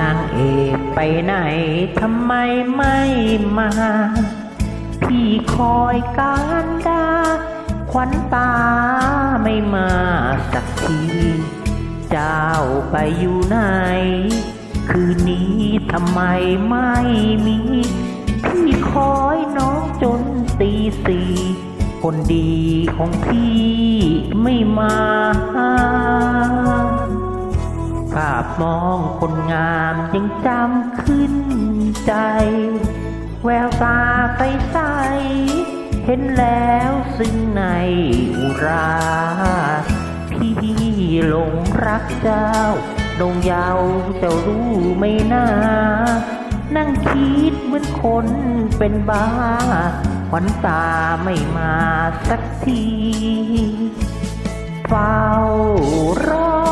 นางเอกไปไหนทำไมไม่มา พี่คอยการดาขวัญตาไม่มาสักที เจ้าไปอยู่ไหน คืนนี้ทำไมไม่มี พี่คอยน้องจนตีสี่คนดีของพี่ไม่มา ภาพมองคนงามยังจำขึ้นใจ แววตาใสใสเห็นแล้วซึ่งในอุรา พี่หลงรักเจ้าดงยาวเจ้ารู้ไม่น่า นั่งคิดเหมือนคนเป็นบ้าขวัญตาไม่มาสักทีเฝ้ารอ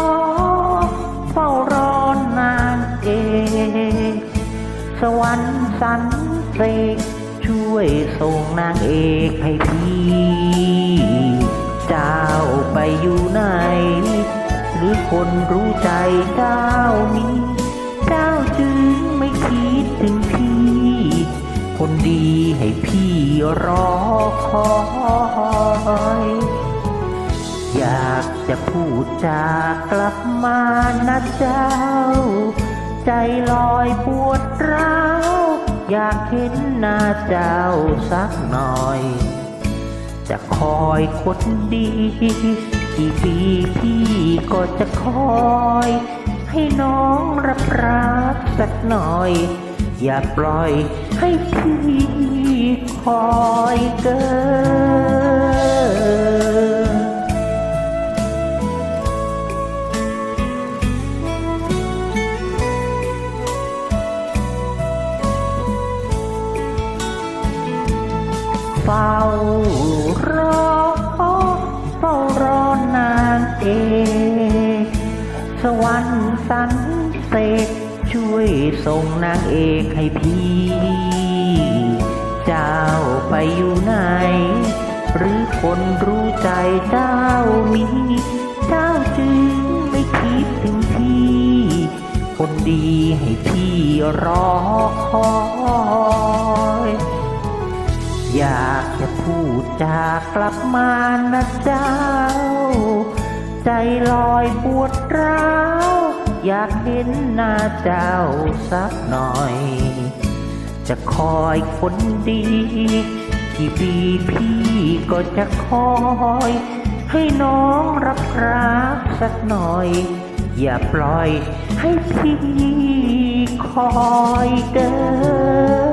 สวรรค์สันเสกช่วยส่งนางเอกให้พี่ เจ้าไปอยู่ไหน หรือคนรู้ใจเจ้านี้เจ้าจึงไม่คิดถึงพี่ คนดีให้พี่รอคอยอยากจะพูดจากลับมานะเจ้า ใจลอยปวดร้าว อยากเห็นหน้าเจ้าสักหน่อย จะคอยคนดีกี่ปีพี่ก็จะคอย ให้น้องรับรักสักหน่อย อย่าปล่อยให้พี่คอยเกิน เฝ้ารอเฝ้ารอนานเอสวรรค์สันเสกช่วยส่งนางเอกให้พี่ เจ้าไปอยู่ไหน หรือคนรู้ใจเจ้ามี เจ้าจึงไม่คิดถึงพี่ คนดีให้พี่รอคอยอย จากกลับมานะเจ้า ใจลอยปวดร้าว อยากเห็นหน้าเจ้าสักหน่อย จะคอยคนดีกี่ปีพี่ก็จะคอย ให้น้องรับรักสักหน่อย อย่าปล่อยให้พี่คอยเกิน